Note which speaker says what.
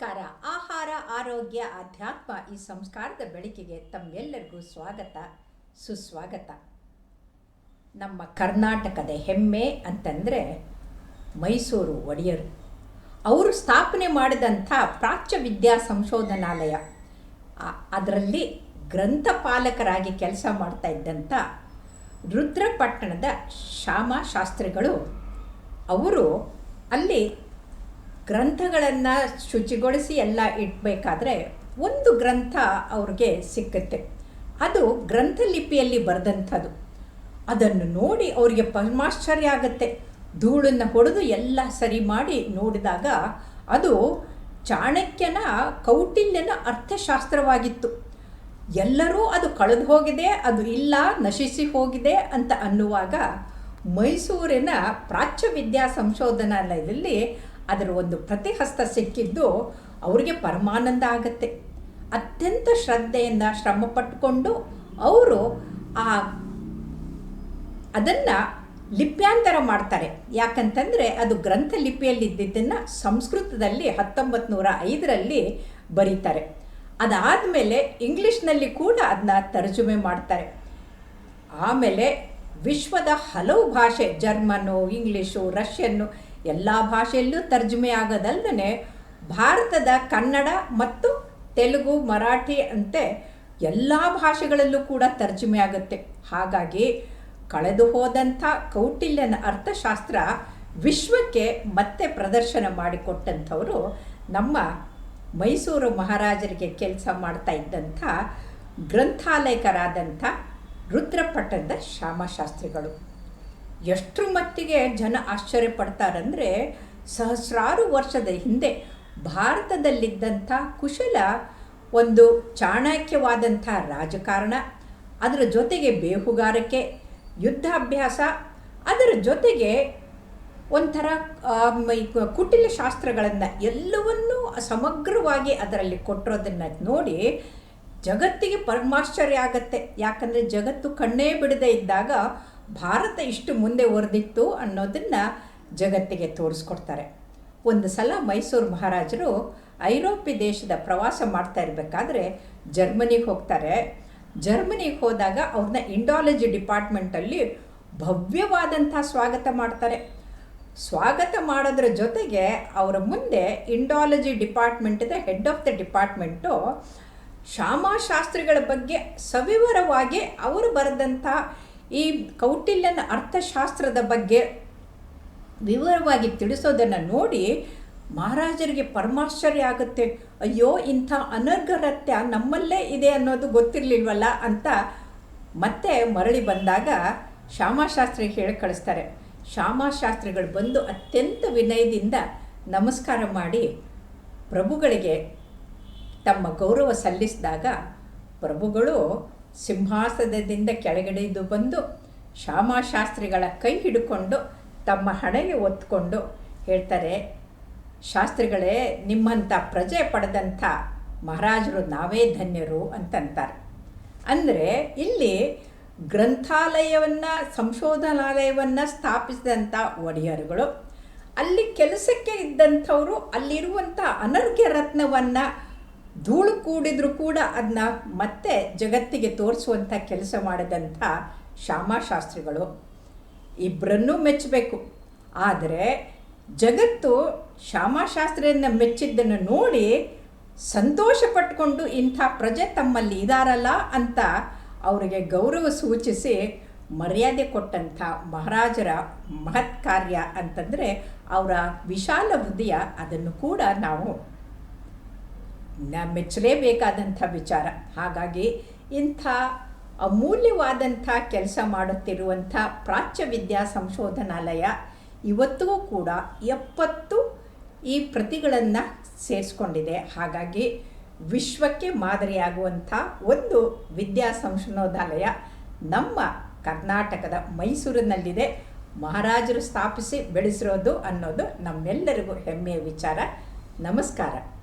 Speaker 1: ನಮಸ್ಕಾರ. ಆಹಾರ, ಆರೋಗ್ಯ, ಆಧ್ಯಾತ್ಮ ಈ ಸಂಸ್ಕಾರದ ಬೆಳಕಿಗೆ ತಮ್ಮೆಲ್ಲರಿಗೂ ಸ್ವಾಗತ, ಸುಸ್ವಾಗತ. ನಮ್ಮ ಕರ್ನಾಟಕದ ಹೆಮ್ಮೆ ಅಂತಂದರೆ ಮೈಸೂರು ಒಡೆಯರು. ಅವರು ಸ್ಥಾಪನೆ ಮಾಡಿದಂಥ ಪ್ರಾಚ್ಯ ವಿದ್ಯಾ ಸಂಶೋಧನಾಲಯ. ಅದರಲ್ಲಿ ಗ್ರಂಥಪಾಲಕರಾಗಿ ಕೆಲಸ ಮಾಡ್ತಾ ಇದ್ದಂಥ ರುದ್ರಪಟ್ಟಣದ ಶ್ಯಾಮ ಶಾಸ್ತ್ರಿಗಳು ಅವರು ಅಲ್ಲಿ ಗ್ರಂಥಗಳನ್ನು ಶುಚಿಗೊಳಿಸಿ ಎಲ್ಲ ಇಡಬೇಕಾದ್ರೆ ಒಂದು ಗ್ರಂಥ ಅವ್ರಿಗೆ ಸಿಕ್ಕುತ್ತೆ. ಅದು ಗ್ರಂಥಲಿಪಿಯಲ್ಲಿ ಬರೆದಂಥದ್ದು. ಅದನ್ನು ನೋಡಿ ಅವರಿಗೆ ಪರಮಾಶ್ಚರ್ಯ ಆಗುತ್ತೆ. ಧೂಳನ್ನು ಹೊಡೆದು ಎಲ್ಲ ಸರಿ ಮಾಡಿ ನೋಡಿದಾಗ ಅದು ಚಾಣಕ್ಯನ ಕೌಟಿಲ್ಯನ ಅರ್ಥಶಾಸ್ತ್ರವಾಗಿತ್ತು. ಎಲ್ಲರೂ ಅದು ಕಳೆದು ಹೋಗಿದೆ, ಅದು ಇಲ್ಲ, ನಶಿಸಿ ಹೋಗಿದೆ ಅಂತ ಅನ್ನುವಾಗ ಮೈಸೂರಿನ ಪ್ರಾಚ್ಯ ವಿದ್ಯಾ ಸಂಶೋಧನಾಲಯದಲ್ಲಿ ಅದರ ಒಂದು ಪ್ರತಿಹಸ್ತ ಸಿಕ್ಕಿದ್ದು ಅವರಿಗೆ ಪರಮಾನಂದ ಆಗತ್ತೆ. ಅತ್ಯಂತ ಶ್ರದ್ಧೆಯಿಂದ ಶ್ರಮ ಪಟ್ಟುಕೊಂಡು ಅವರು ಆ ಅದನ್ನು ಲಿಪ್ಯಾಂತರ ಮಾಡ್ತಾರೆ. ಯಾಕಂತಂದರೆ ಅದು ಗ್ರಂಥ ಲಿಪಿಯಲ್ಲಿದ್ದನ್ನು ಸಂಸ್ಕೃತದಲ್ಲಿ ಹತ್ತೊಂಬತ್ತು ನೂರ ಐದರಲ್ಲಿ ಬರೀತಾರೆ. ಅದಾದಮೇಲೆ ಇಂಗ್ಲೀಷ್ನಲ್ಲಿ ಕೂಡ ಅದನ್ನ ತರ್ಜುಮೆ ಮಾಡ್ತಾರೆ. ಆಮೇಲೆ ವಿಶ್ವದ ಹಲವು ಭಾಷೆ, ಜರ್ಮನ್ನು, ಇಂಗ್ಲೀಷು, ರಷ್ಯನ್ನು ಎಲ್ಲ ಭಾಷೆಯಲ್ಲೂ ತರ್ಜುಮೆ ಆಗೋದಲ್ಲದೆ ಭಾರತದ ಕನ್ನಡ ಮತ್ತು ತೆಲುಗು, ಮರಾಠಿ ಅಂತೆ ಎಲ್ಲ ಭಾಷೆಗಳಲ್ಲೂ ಕೂಡ ತರ್ಜುಮೆ ಆಗುತ್ತೆ. ಹಾಗಾಗಿ ಕಳೆದು ಹೋದಂಥ ಕೌಟಿಲ್ಯನ ಅರ್ಥಶಾಸ್ತ್ರ ವಿಶ್ವಕ್ಕೆ ಮತ್ತೆ ಪ್ರದರ್ಶನ ಮಾಡಿಕೊಟ್ಟಂಥವರು ನಮ್ಮ ಮೈಸೂರು ಮಹಾರಾಜರಿಗೆ ಕೆಲಸ ಮಾಡ್ತಾ ಇದ್ದಂಥ ಗ್ರಂಥಾಲಯಕರಾದಂಥ ರುದ್ರಪಟ್ಟದ ಶ್ಯಾಮಶಾಸ್ತ್ರಿಗಳು. ಎಷ್ಟರ ಮಟ್ಟಿಗೆ ಜನ ಆಶ್ಚರ್ಯ ಪಡ್ತಾರಂದರೆ ಸಹಸ್ರಾರು ವರ್ಷದ ಹಿಂದೆ ಭಾರತದಲ್ಲಿದ್ದಂಥ ಕುಶಲ ಒಂದು ಚಾಣಕ್ಯವಾದಂಥ ರಾಜಕಾರಣ, ಅದರ ಜೊತೆಗೆ ಬೇಹುಗಾರಿಕೆ, ಯುದ್ಧಾಭ್ಯಾಸ, ಅದರ ಜೊತೆಗೆ ಒಂಥರ ಕುಟಿಲ ಶಾಸ್ತ್ರಗಳನ್ನು ಎಲ್ಲವನ್ನೂ ಸಮಗ್ರವಾಗಿ ಅದರಲ್ಲಿ ಕೊಟ್ಟಿರೋದನ್ನು ನೋಡಿ ಜಗತ್ತಿಗೆ ಪರಮಾಶ್ಚರ್ಯ ಆಗತ್ತೆ. ಯಾಕಂದರೆ ಜಗತ್ತು ಕಣ್ಣೇ ಬಿಡದೇ ಇದ್ದಾಗ ಭಾರತ ಇಷ್ಟು ಮುಂದೆ ಒರೆದಿತ್ತು ಅನ್ನೋದನ್ನು ಜಗತ್ತಿಗೆ ತೋರಿಸ್ಕೊಡ್ತಾರೆ. ಒಂದು ಸಲ ಮೈಸೂರು ಮಹಾರಾಜರು ಐರೋಪ್ಯ ದೇಶದ ಪ್ರವಾಸ ಮಾಡ್ತಾ ಇರಬೇಕಾದ್ರೆ ಜರ್ಮನಿಗೆ ಹೋಗ್ತಾರೆ. ಜರ್ಮನಿಗೆ ಹೋದಾಗ ಅವ್ರನ್ನ ಇಂಡಾಲಜಿ ಡಿಪಾರ್ಟ್ಮೆಂಟಲ್ಲಿ ಭವ್ಯವಾದಂಥ ಸ್ವಾಗತ ಮಾಡ್ತಾರೆ. ಸ್ವಾಗತ ಮಾಡೋದ್ರ ಜೊತೆಗೆ ಅವರ ಮುಂದೆ ಇಂಡಾಲಜಿ ಡಿಪಾರ್ಟ್ಮೆಂಟಿದ ಹೆಡ್ ಆಫ್ ದ ಡಿಪಾರ್ಟ್ಮೆಂಟು ಶಾಸ್ತ್ರಿಗಳ ಬಗ್ಗೆ ಸವಿವರವಾಗಿ ಅವರು ಬರೆದಂಥ ಈ ಕೌಟಿಲ್ಯನ ಅರ್ಥಶಾಸ್ತ್ರದ ಬಗ್ಗೆ ವಿವರವಾಗಿ ತಿಳಿಸೋದನ್ನು ನೋಡಿ ಮಹಾರಾಜರಿಗೆ ಪರಮಾಶ್ಚರ್ಯ ಆಗುತ್ತೆ. ಅಯ್ಯೋ, ಇಂಥ ಅನರ್ಘರತ್ಯ ನಮ್ಮಲ್ಲೇ ಇದೆ ಅನ್ನೋದು ಗೊತ್ತಿರಲಿಲ್ವಲ್ಲ ಅಂತ ಮತ್ತೆ ಮರಳಿ ಬಂದಾಗ ಶ್ಯಾಮಶಾಸ್ತ್ರಿ ಹೇಳಿ ಕಳಿಸ್ತಾರೆ. ಶ್ಯಾಮಶಾಸ್ತ್ರಿಗಳು ಬಂದು ಅತ್ಯಂತ ವಿನಯದಿಂದ ನಮಸ್ಕಾರ ಮಾಡಿ ಪ್ರಭುಗಳಿಗೆ ತಮ್ಮ ಗೌರವ ಸಲ್ಲಿಸಿದಾಗ ಪ್ರಭುಗಳು ಸಿಂಹಾಸನದಿಂದ ಕೆಳಗಡೆದು ಬಂದು ಶ್ಯಾಮಶಾಸ್ತ್ರಿಗಳ ಕೈ ಹಿಡ್ಕೊಂಡು ತಮ್ಮ ಹಣೆಗೆ ಒತ್ಕೊಂಡು ಹೇಳ್ತಾರೆ, ಶಾಸ್ತ್ರಿಗಳೇ, ನಿಮ್ಮಂಥ ಪ್ರಜೆ ಪಡೆದಂಥ ಮಹಾರಾಜರು ನಾವೇ ಧನ್ಯರು ಅಂತಂತಾರೆ. ಅಂದರೆ ಇಲ್ಲಿ ಗ್ರಂಥಾಲಯವನ್ನು, ಸಂಶೋಧನಾಲಯವನ್ನು ಸ್ಥಾಪಿಸಿದಂಥ ಒಡೆಯರುಗಳು, ಅಲ್ಲಿ ಕೆಲಸಕ್ಕೆ ಇದ್ದಂಥವರು, ಅಲ್ಲಿರುವಂಥ ಅನರ್ಘ್ಯ ರತ್ನವನ್ನು ಧೂಳು ಕೂಡಿದ್ರೂ ಕೂಡ ಅದನ್ನ ಮತ್ತೆ ಜಗತ್ತಿಗೆ ತೋರಿಸುವಂಥ ಕೆಲಸ ಮಾಡಿದಂಥ ಶ್ಯಾಮಶಾಸ್ತ್ರಿಗಳು ಇಬ್ಬರನ್ನೂ ಮೆಚ್ಚಬೇಕು. ಆದರೆ ಜಗತ್ತು ಶ್ಯಾಮಶಾಸ್ತ್ರಿಯನ್ನು ಮೆಚ್ಚಿದ್ದನ್ನು ನೋಡಿ ಸಂತೋಷ ಪಟ್ಕೊಂಡು ಇಂಥ ಪ್ರಜೆ ತಮ್ಮಲ್ಲಿ ಇದಾರಲ್ಲ ಅಂತ ಅವರಿಗೆ ಗೌರವ ಸೂಚಿಸಿ ಮರ್ಯಾದೆ ಕೊಟ್ಟಂಥ ಮಹಾರಾಜರ ಮಹತ್ ಕಾರ್ಯ ಅಂತಂದರೆ ಅವರ ವಿಶಾಲ ಹೃದಯ ಅದನ್ನು ಕೂಡ ನಾವು ನ ಮೆಚ್ಚಲೇಬೇಕಾದಂಥ ವಿಚಾರ. ಹಾಗಾಗಿ ಇಂಥ ಅಮೂಲ್ಯವಾದಂಥ ಕೆಲಸ ಮಾಡುತ್ತಿರುವಂಥ ಪ್ರಾಚ್ಯ ವಿದ್ಯಾ ಸಂಶೋಧನಾಲಯ ಇವತ್ತಿಗೂ ಕೂಡ ಎಪ್ಪತ್ತು ಈ ಪ್ರತಿಗಳನ್ನು ಸೇರಿಸ್ಕೊಂಡಿದೆ. ಹಾಗಾಗಿ ವಿಶ್ವಕ್ಕೆ ಮಾದರಿಯಾಗುವಂಥ ಒಂದು ವಿದ್ಯಾ ಸಂಶೋಧನಾಲಯ ನಮ್ಮ ಕರ್ನಾಟಕದ ಮೈಸೂರಿನಲ್ಲಿದೆ. ಮಹಾರಾಜರು ಸ್ಥಾಪಿಸಿ ಬೆಳೆಸಿರೋದು ಅನ್ನೋದು ನಮ್ಮೆಲ್ಲರಿಗೂ ಹೆಮ್ಮೆಯ ವಿಚಾರ. ನಮಸ್ಕಾರ.